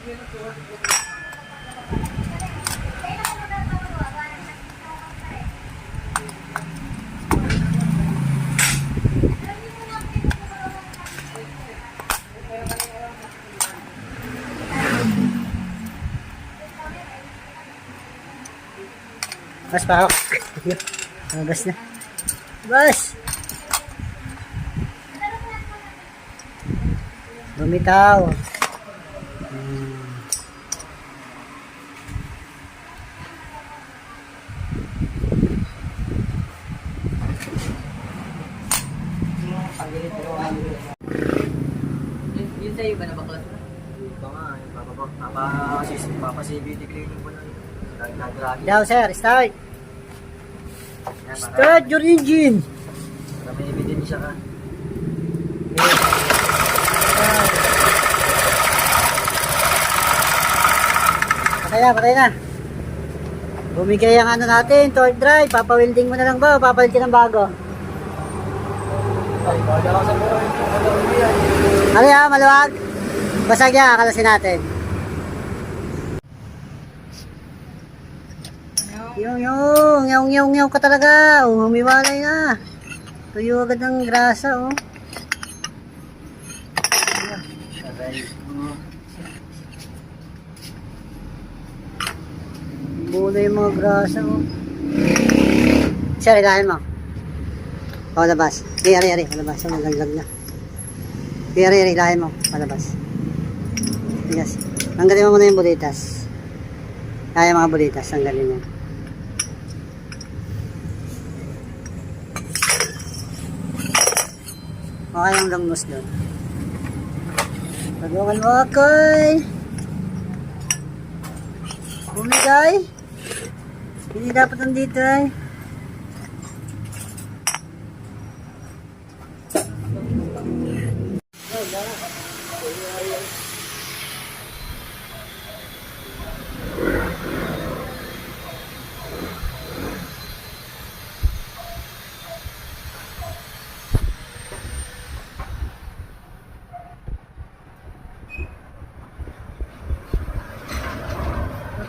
Bas pa ako. Ah, bas na. Bas! Bumitaw. Hmm. Sa'yo ba na baklas na? Iba nga, eh, papapa- papasis- papasibiti cleaning ko na yun. Daw sir, start. Yan, Start your engine. Para may ebidensya ka. Patay na, patay na. Bumigay ang ano natin, torque drive. Papawilding mo na lang ba o papalit ka ng bago? Ay, bala ka sa mura yun. Wala ko yan. Ano yan, maluwag? Basag yan, kakalasin natin. Yung yung, yung yung yung ka talaga. Oh, humiwalay na. Tuyo agad ng grasa, oh. Aray. Muna yung mga grasa, oh. Sir, mo. Palabas. Ay, ari, ari. Palabas. Ang laglag na. Ay, ari, ari. Ilahin mo. Palabas. Yes. Tanggalin mo muna yung bulitas. Kaya mga bulitas. Tanggalin mo. Okay ang langnos doon. Tulungan mo ako eh. Bumigay. Hindi dapat nandito eh.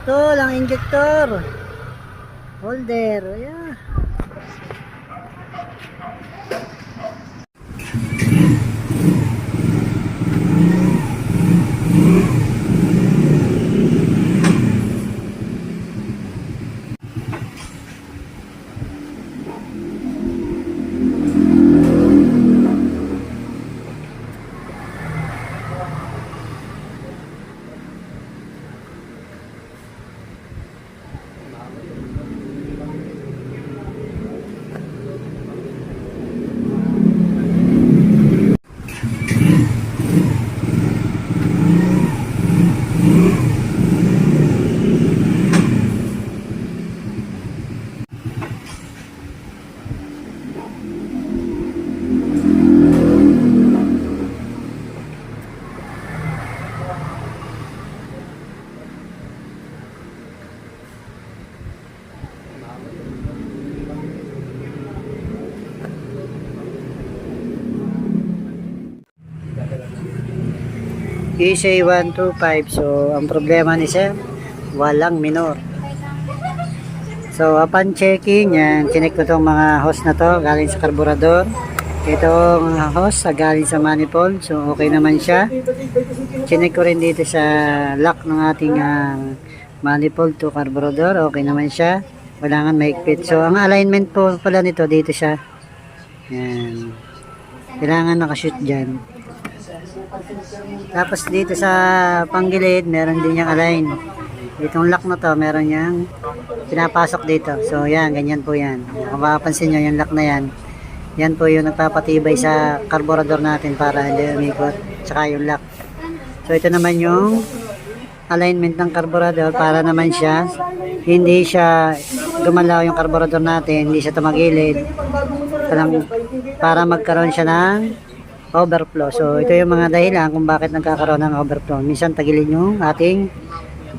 Ito lang injector. Holder. Yeah. ESA 125. So, ang problema ni Sir, walang minor. So, upon checking, yan, chinek ko tong mga hose na to, galing sa karburador. Itong hose, ah, galing sa manifold. So, okay naman siya. Chinek ko rin dito sa lock ng ating ah, manifold to carburetor. Okay naman siya. Kailangan maigpit. So, ang alignment po pala nito, dito siya. Yan. Kailangan nakashoot dyan. Tapos dito sa panggilid, meron din yung align. Itong lock na to, meron yung pinapasok dito. So, yan, ganyan po yan. Kung mapapansin nyo, yung lock na yan, yan po yung nagpapatibay sa carburetor natin para hindi umikot. Tsaka yung lock. So, ito naman yung alignment ng carburetor para naman siya hindi siya gumalaw yung carburetor natin, hindi siya tumagilid. Parang, para magkaroon siya ng overflow. So, ito yung mga dahilan kung bakit nagkakaroon ng overflow. Minsan tagilid yung ating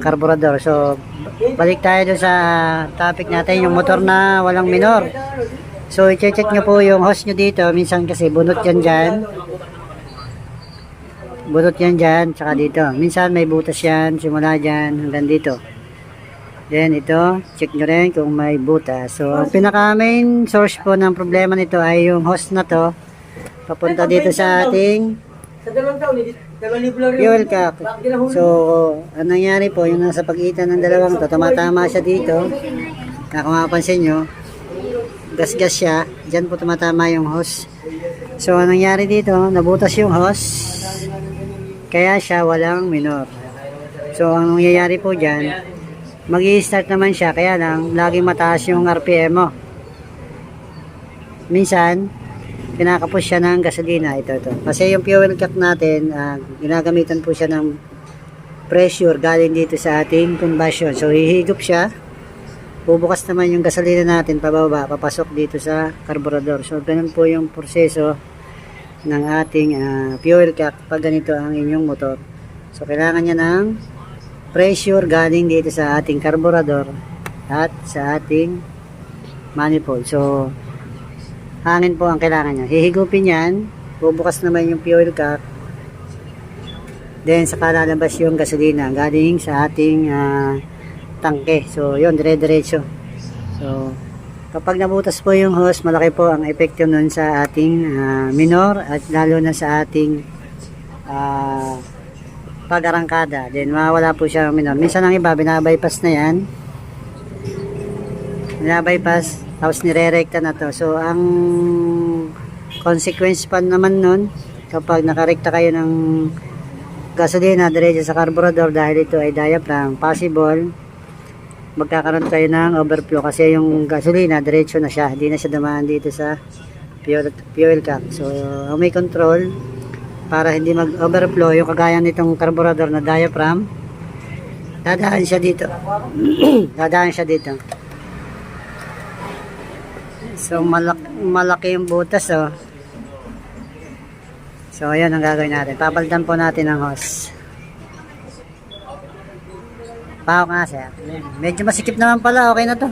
carburetor. So, balik tayo dun sa topic natin, yung motor na walang minor. So, i-check nyo po yung hose nyo dito. Minsan kasi bunot yan dyan. bunot yan dyan, tsaka dito. Minsan may butas yan, simula dyan hanggang dito. Then ito, check nyo rin kung may butas. So, ang pinaka main source po ng problema nito ay yung hose na to. Papunta dito sa ating Sa dalawang taon, dalawang libo lang rin. fuel cap. So, ang nangyari po, yung nasa pagitan ng dalawang to, tumatama siya dito. Na kung mapapansin nyo, gas-gas siya. Diyan po tumatama yung hose. So, ang nangyari dito, nabutas yung hose. Kaya siya walang minor. So, ang nangyayari po dyan, mag start naman siya, kaya lang, laging mataas yung RPM mo. Minsan, pinakapos siya ng gasolina. Ito, ito. Kasi yung fuel cap natin, ah, ginagamitan po siya ng pressure galing dito sa ating combustion. So, hihigop siya. Bubukas naman yung gasolina natin pababa, papasok dito sa carburetor. So, ganun po yung proseso ng ating ah, fuel cap pag ganito ang inyong motor. So, kailangan niya ng pressure galing dito sa ating carburetor at sa ating manifold. So, hangin po ang kailangan niya. Hihigupin yan, bubukas naman yung fuel cap, then saka lalabas yung gasolina galing sa ating ah, tangke. So, yun, dire-diretso. So, kapag nabutas po yung hose, malaki po ang epekto nun sa ating ah, minor at lalo na sa ating ah, pag-arangkada. Then, mawala po siya ang minor. Minsan ang iba, binabypass na yan. Binabypass, tapos nire-recta na to. So, ang consequence pa naman nun, kapag nakarekta kayo ng gasolina diretso sa carburetor dahil ito ay diaphragm, possible magkakaroon kayo ng overflow kasi yung gasolina diretso na siya, hindi na siya dumaan dito sa fuel, fuel cap. So, may control para hindi mag-overflow yung kagaya nitong carburetor na diaphragm, dadaan siya dito. dadaan siya dito. So, malak malaki yung butas, oh. So, ayan ang gagawin natin. Papalitan po natin ang hose. Pao nga, sir. Medyo masikip naman pala. Okay na to.